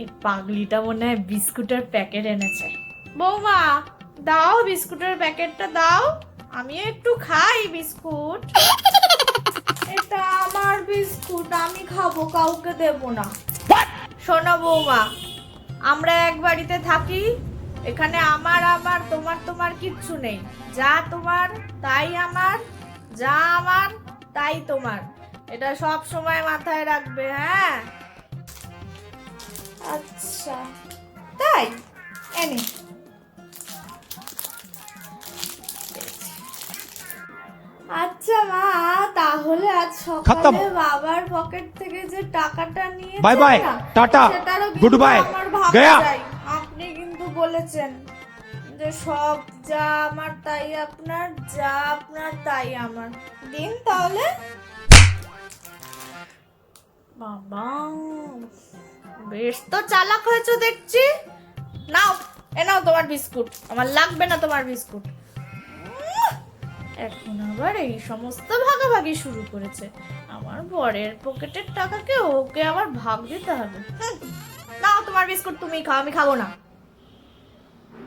এই পাগলিটা মনে হয় বিস্কুটের প্যাকেট এনেছে। বৌমা দাও বিস্কুটের প্যাকেটটা দাও। আমিও একটু খাই বিস্কুট। এটা আমার বিস্কুট আমি খাব কাউকে দেব না। শোনো বৌমা আমরা এক বাড়িতে থাকি এখানে আমার আমার তোমার তোমার কিচ্ছু নেই। যা তোমার তাই আমার যা আমার তাই তোমার। এটা সব সময় মাথায় রাখবে হ্যাঁ? আচ্ছা। তাই? এনে। আচ্ছা মা তাহলে আজ সকালে বাবার পকেট থেকে যে টাকাটা নিয়ে bye bye, tata, good bye, Gaya. আপনি কিন্তু বলেছেন যে সব যা আমার তাই আপনার যা আপনার তাই আমার। দিন তাহলে। বাবা, বেশ। তো চালাক হয়েছো দেখছি। নাও, এ নাও তোমার বিস্কুট। আমার লাগবে না তোমার বিস্কুট। এখন আবার এই সমস্ত ভাগাভাগি শুরু করেছে। আমার বরের পকেটের টাকাকে ওকে আবার ভাগ দিতে হবে। নাও তোমার বিস্কুট, তুমি খাও, আমি খাব না।